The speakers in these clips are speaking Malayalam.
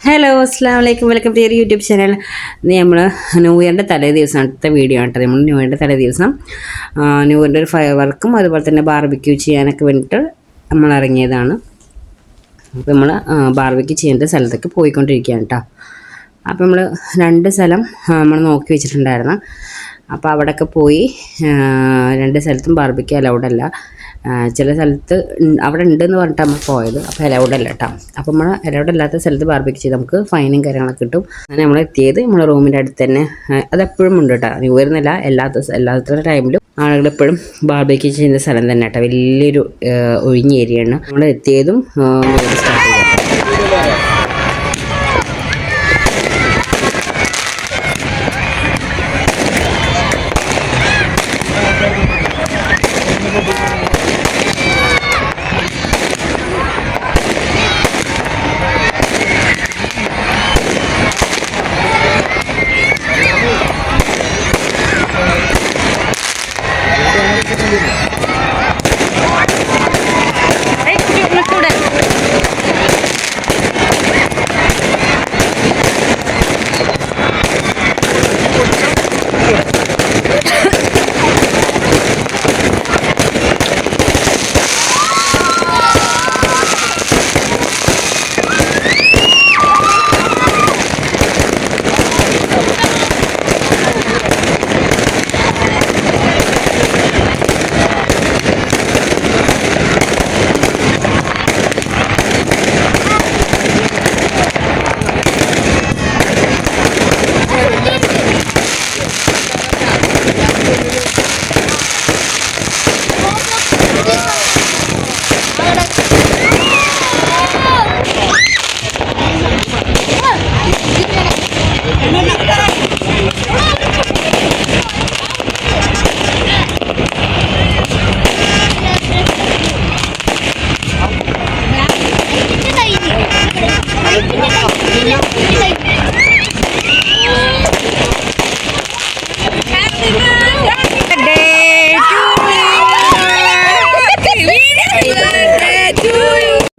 ഹലോ അസ്സാം വലൈക്കും വെൽക്കം ടു യൂട്യൂബ് ചാനൽ നമ്മൾ ന്യൂ ഇയറിന്റെ തലേ ദിവസം അടുത്ത വീഡിയോ ആണ് നമ്മൾ ന്യൂ ഇയറിന്റെ തലേ ദിവസം ന്യൂ ഇയറിന്റെ ഒരു ഫയർ വർക്കും അതുപോലെ തന്നെ ബാർബിക്യൂ ചെയ്യാനൊക്കെ വേണ്ടിയിട്ട് നമ്മൾ ഇറങ്ങിയതാണ്. അപ്പോൾ നമ്മൾ ബാർബിക്യൂ ചെയ്യേണ്ട സ്ഥലത്തേക്ക് പോയിക്കൊണ്ടിരിക്കുകയാണ് കേട്ടോ. അപ്പോൾ നമ്മൾ രണ്ട് സ്ഥലം നമ്മൾ നോക്കി വെച്ചിട്ടുണ്ടായിരുന്നു. അപ്പോൾ അവിടെയൊക്കെ പോയി രണ്ട് സ്ഥലത്തും ബാർബിക്യൂ അലൗഡല്ല ചില സ്ഥലത്ത് അവിടെ ഉണ്ടെന്ന് പറഞ്ഞിട്ട് നമ്മൾ പോയത്. അപ്പോൾ അലൗഡ് അല്ല കേട്ടോ അപ്പോൾ നമ്മൾ അലൗഡ് അല്ലാത്ത സ്ഥലത്ത് ബാർബിക്ക് ചെയ്ത് നമുക്ക് ഫൈനും കാര്യങ്ങളൊക്കെ കിട്ടും. അങ്ങനെ നമ്മൾ എത്തിയത് നമ്മുടെ റൂമിന്റെ അടുത്ത് തന്നെ. അതെപ്പോഴും ഉണ്ട് കേട്ടോ ന്യൂ വരുന്നില്ല എല്ലാത്ത എല്ലാത്ത ടൈമിലും ആളുകൾ എപ്പോഴും ബാർബിക്ക് ചെയ്യുന്ന സ്ഥലം തന്നെ കേട്ടോ വലിയൊരു ഒഴിഞ്ഞ ഏരിയയാണ് നമ്മൾ എത്തിയതും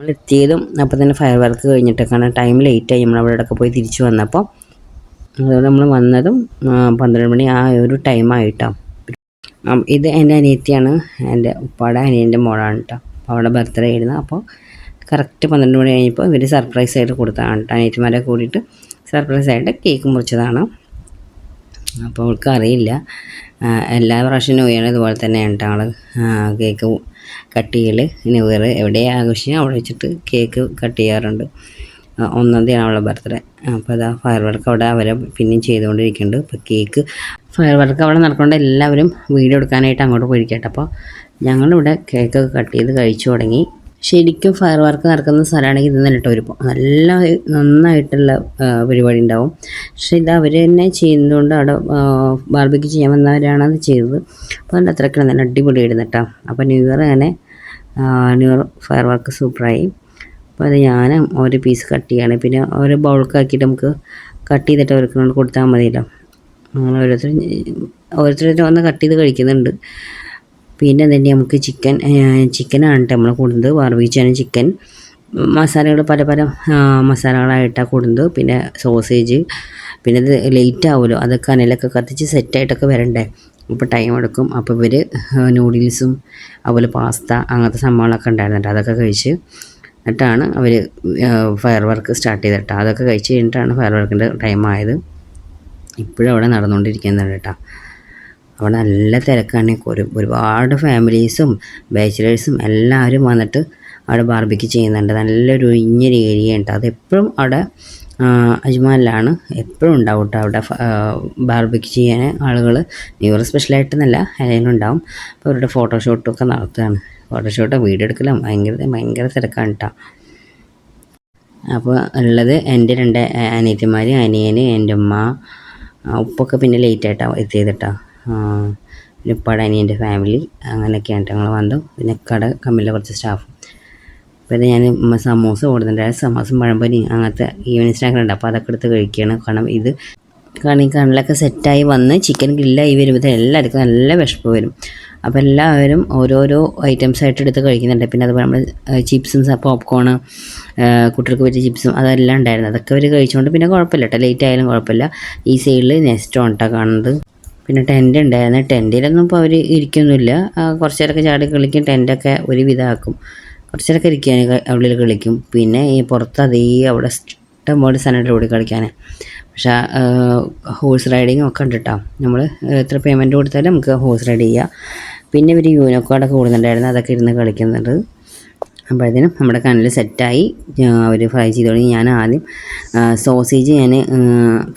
നമ്മൾ എത്തിയതും അപ്പോൾ തന്നെ ഫയർ വർക്ക് കഴിഞ്ഞിട്ടൊക്കെയാണ്. ടൈം ലേറ്റായി നമ്മൾ അവിടെയൊക്കെ പോയി തിരിച്ചു വന്നപ്പോൾ അതുകൊണ്ട് നമ്മൾ വന്നതും പന്ത്രണ്ട് മണി ആ ഒരു ടൈമായിട്ടാണ് ഇത് എന്റെ അനിയത്തിയാണ്. എന്റെ ഉപ്പാടെ അനിയന്റെ മോളാണ് കേട്ടോ അപ്പോൾ അവിടെ ബർത്ത്ഡേ ആയിരുന്നു. അപ്പോൾ കറക്റ്റ് പന്ത്രണ്ട് മണി കഴിഞ്ഞപ്പോൾ ഇവർ സർപ്രൈസ് ആയിട്ട് കൊടുത്തതാണ് കേട്ടോ അനിയത്തിമാരെ കൂടിയിട്ട് സർപ്രൈസ് ആയിട്ട് കേക്ക് മുറിച്ചതാണ്. അപ്പോൾ അവൾക്ക് അറിയില്ല എല്ലാ പ്രാവശ്യം ന്യൂ ഇയർ ഇതുപോലെ തന്നെയാണ് കേട്ടോ അവൾ കേക്ക് കട്ട് ചെയ്യൽ ന്യൂ ഇയർ എവിടെ ആഘോഷിച്ചാൽ അവിടെ വെച്ചിട്ട് കേക്ക് കട്ട് ചെയ്യാറുണ്ട്. ഒന്നാം തീയതിയാണ് അവളുടെ ബർത്ത്ഡേ അപ്പോൾ അതാ ഫയർ വർക്ക് അവിടെ അവരെ പിന്നെയും ചെയ്തുകൊണ്ടിരിക്കുന്നുണ്ട്. ഇപ്പോൾ കേക്ക് ഫയർ വർക്ക് അവിടെ നടക്കൊണ്ട് എല്ലാവരും വീഡിയോ എടുക്കാനായിട്ട് അങ്ങോട്ട് പോയിരിക്കട്ടെ അപ്പോൾ ഞങ്ങളിവിടെ കേക്കൊക്കെ കട്ട് ചെയ്ത് കഴിച്ചു തുടങ്ങി. ശരിക്കും ഫയർ വർക്ക് നടക്കുന്ന സ്ഥലമാണെങ്കിൽ ഇത് തന്നെ കേട്ടോ ഒരു നല്ല നന്നായിട്ടുള്ള പരിപാടി ഉണ്ടാവും. പക്ഷേ ഇത് അവർ തന്നെ ചെയ്യുന്നതുകൊണ്ട് അവിടെ ബാർബിക്ക് ചെയ്യാൻ വന്നവരാണ് അത് ചെയ്തത്. അപ്പോൾ അതിന്റെ അത്രയ്ക്ക് നല്ല അടിപൊളിയായിരുന്നു കേട്ടോ അപ്പോൾ ന്യൂ ഇയർ അങ്ങനെ ന്യൂ ഇയർ ഫയർ വർക്ക് സൂപ്പറായി അപ്പോൾ അത് ഞാൻ ഒരു പീസ് കട്ട് ചെയ്യാണ്. പിന്നെ ഒരു ബൗൾക്കാക്കിയിട്ട് നമുക്ക് കട്ട് ചെയ്തിട്ട് അവർക്ക് കൊടുത്താൽ മതിയല്ലോ. അങ്ങനെ ഓരോരുത്തരും ഓരോരുത്തരും വന്ന് കട്ട് ചെയ്ത് കഴിക്കുന്നുണ്ട്. പിന്നെ തന്നെ നമുക്ക് ചിക്കൻ ചിക്കനാണ് കേട്ടോ നമ്മൾ കൊടുത്തത് ബാർബിച്ചാണ് ചിക്കൻ മസാലകൾ പല പല മസാലകളായിട്ടാണ് കൊടുത്തത് പിന്നെ സോസേജ് പിന്നെ ഇത് ലേറ്റ് ആവുമല്ലോ അതൊക്കെ കനലൊക്കെ കത്തിച്ച് സെറ്റായിട്ടൊക്കെ വരണ്ടേ. അപ്പോൾ ടൈം എടുക്കും. അപ്പോൾ ഇവർ നൂഡിൽസും അതുപോലെ പാസ്ത അങ്ങനത്തെ സംഭവങ്ങളൊക്കെ ഉണ്ടായിരുന്നുണ്ട് അതൊക്കെ കഴിച്ച് എന്നിട്ടാണ് അവർ ഫയർ വർക്ക് സ്റ്റാർട്ട് ചെയ്തിട്ട്. അതൊക്കെ കഴിച്ച് കഴിഞ്ഞിട്ടാണ് ഫയർ വർക്കിന്റെ ടൈം ആയത്. ഇപ്പോഴും അവിടെ നടന്നുകൊണ്ടിരിക്കുന്നുണ്ട് കേട്ടോ അവിടെ നല്ല തിരക്കാണ്. ഒരു ഒരുപാട് ഫാമിലീസും ബാച്ചിലേഴ്സും എല്ലാവരും വന്നിട്ട് അവിടെ ബാർബിക്ക് ചെയ്യുന്നുണ്ട്. നല്ലൊരു ഒഴിഞ്ഞൊരു ഏരിയ ഉണ്ട്. അതെപ്പോഴും അവിടെ അജ്മാലിലാണ് എപ്പോഴും ഉണ്ടാവും കേട്ടോ അവിടെ ബാർബിക്ക് ചെയ്യാൻ ആളുകൾ ന്യൂ ഇയർ സ്പെഷ്യലായിട്ടെന്നല്ല എല്ലാവരും ഉണ്ടാവും അപ്പോൾ അവരുടെ ഫോട്ടോഷൂട്ടൊക്കെ നടത്തുകയാണ്. ഫോട്ടോഷൂട്ടോ വീഡിയോ എടുക്കലും ഭയങ്കര ഭയങ്കര തിരക്കാണ് കേട്ടോ. അപ്പോൾ ഉള്ളത് എന്റെ രണ്ട് അനിയത്തിമാർ അനിയന് എന്റെ ഉമ്മ ഉപ്പൊക്കെ പിന്നെ ലേറ്റ് ആയിട്ടാണ് എത്തിയത് കേട്ടോ. പിന്നെ ഉപ്പാടെ അനിയന്റെ ഫാമിലി അങ്ങനെയൊക്കെയാണ് ഞങ്ങൾ വന്നു. പിന്നെ കട കമ്മിലെ കുറച്ച് സ്റ്റാഫ് പിന്നെ ഞാൻ സമോസ സമൂസ ഓടുന്നുണ്ട് സമോസം പഴംപൊരി അങ്ങനത്തെ ഈവനിങ് സ്നാക്ക് ഉണ്ട്. അപ്പോൾ അതൊക്കെ എടുത്ത് കഴിക്കുകയാണ് കാരണം ഇത് കാരണം ഈ കണ്ണിലൊക്കെ സെറ്റായി വന്ന് ചിക്കൻ ഗ്രില്ലായി വരുമ്പോൾ എല്ലാവർക്കും നല്ല വിശപ്പ് വരും. അപ്പോൾ എല്ലാവരും ഓരോരോ ഐറ്റംസ് ആയിട്ട് എടുത്ത് കഴിക്കുന്നുണ്ട്. പിന്നെ അതുപോലെ നമ്മൾ ചിപ്സും പോപ്കോണ് കുട്ടികൾക്ക് പറ്റിയ ചിപ്സും അതെല്ലാം ഉണ്ടായിരുന്നു. അതൊക്കെ അവർ കഴിച്ചുകൊണ്ട് പിന്നെ കുഴപ്പമില്ല കേട്ടോ ലേറ്റ് ആയാലും കുഴപ്പമില്ല. ഈ സൈഡിൽ നെസ്റ്റോ കേട്ടോ കാണുന്നത്. പിന്നെ ടെന്റ് ഉണ്ടായിരുന്നു. ടെന്റിലൊന്നും ഇപ്പോൾ അവർ ഇരിക്കൊന്നുമില്ല. കുറച്ച് നേരമൊക്കെ ചാടി കളിക്കും ടെന്റൊക്കെ ഒരു വിധമാക്കും കുറച്ച് നേരമൊക്കെ ഇരിക്കാൻ ഉള്ളിൽ കളിക്കും. പിന്നെ ഈ പുറത്ത് അതേ അവിടെ ഇഷ്ടം പോലെ സ്ഥലമുണ്ട് ഓടി കളിക്കാൻ പക്ഷേ ഹോഴ്സ് റൈഡിങ് ഒക്കെ ഉണ്ട് കേട്ടോ നമ്മൾ എത്ര പേയ്മെന്റ് കൊടുത്താലും നമുക്ക് ഹോഴ്സ് റൈഡ് ചെയ്യാം. പിന്നെ ഇവർ യൂനോക്കാർഡൊക്കെ കൂടുന്നുണ്ടായിരുന്നു അതൊക്കെ ഇരുന്ന് കളിക്കുന്നുണ്ട്. അപ്പോഴത്തേനും നമ്മുടെ കനൽ സെറ്റായി. അവർ ഫ്രൈ ചെയ്ത് തുടങ്ങി. ഞാൻ ആദ്യം സോസേജ് ഞാൻ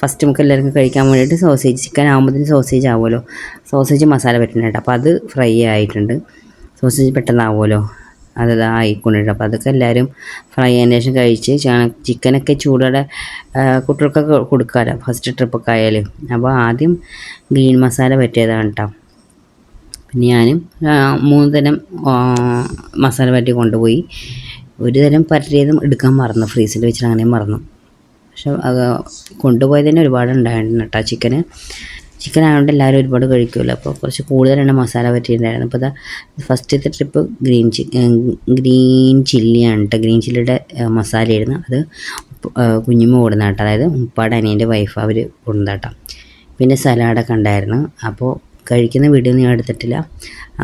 ഫസ്റ്റ് നമുക്ക് എല്ലാവർക്കും കഴിക്കാൻ വേണ്ടിയിട്ട് സോസേജ് ചിക്കൻ ആകുമ്പോഴത്തേന് സോസേജ് ആവുമല്ലോ. സോസേജ് മസാല പറ്റുന്നുണ്ട് അപ്പോൾ അത് ഫ്രൈ ആയിട്ടുണ്ട്. സോസേജ് പെട്ടെന്നാവുമല്ലോ. അത് ആയിക്കൊണ്ടിട്ട് അപ്പോൾ അതൊക്കെ എല്ലാവരും ഫ്രൈ ചെയ്യാൻ ശേഷം കഴിച്ച് ചിക്കനൊക്കെ ചൂടോടെ കുട്ടികൾക്കൊക്കെ കൊടുക്കാമല്ലോ. ഫസ്റ്റ് ട്രിപ്പൊക്കെ ആയാലും. അപ്പോൾ ആദ്യം ഗ്രീൻ മസാല പറ്റിയതാണ് കേട്ടോ. പിന്നെ ഞാനും മൂന്ന് തരം മസാല പറ്റി കൊണ്ടുപോയി. ഒരു തരം പറ്റിയതും എടുക്കാൻ മറന്നു. ഫ്രീസിൽ വെച്ചിട്ട് അങ്ങനെ മറന്നു. പക്ഷെ അത് കൊണ്ടുപോയത് തന്നെ ഒരുപാട് ഉണ്ടായിരുന്നു കേട്ടോ ചിക്കന്. ചിക്കൻ ആയതുകൊണ്ട് എല്ലാവരും ഒരുപാട് കഴിക്കുമല്ലോ അപ്പോൾ കുറച്ച് കൂടുതലാണ് മസാല പറ്റിയിട്ടുണ്ടായിരുന്നു അപ്പോൾ അതാ ഫസ്റ്റത്തെ ട്രിപ്പ് ഗ്രീൻ ചി ഗ്രീൻ ചില്ലിയാണ് കേട്ടോ ഗ്രീൻ ചില്ലിയുടെ മസാലയായിരുന്നു. അത് കുഞ്ഞുമ്മ കൊടുന്ന കേട്ടോ അതായത് ഉപ്പാട് അനിയന്റെ വൈഫ് അവർ കൂടുന്നതാട്ടോ പിന്നെ സലാഡൊക്കെ ഉണ്ടായിരുന്നു. അപ്പോൾ കഴിക്കുന്ന വീഡിയോ ഞാൻ എടുത്തിട്ടില്ല.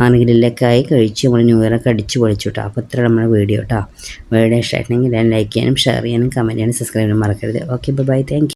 അങ്ങനെ ആയി കഴിച്ച് നമ്മൾ ന്യൂ ഇയറൊക്കെ അടിച്ച് പൊളിച്ചു കേട്ടോ അപ്പോൾ ഇത്ര നമ്മുടെ വീഡിയോ കേട്ടോ വീഡിയോ ഇഷ്ടമായിട്ടുണ്ടെങ്കിൽ ലൈക്ക് ചെയ്യാനും ഷെയർ ചെയ്യാനും കമന്റ് ചെയ്യാനും സബ്സ്ക്രൈബ് ചെയ്യാനും മറക്കരുത്. Okay bye thank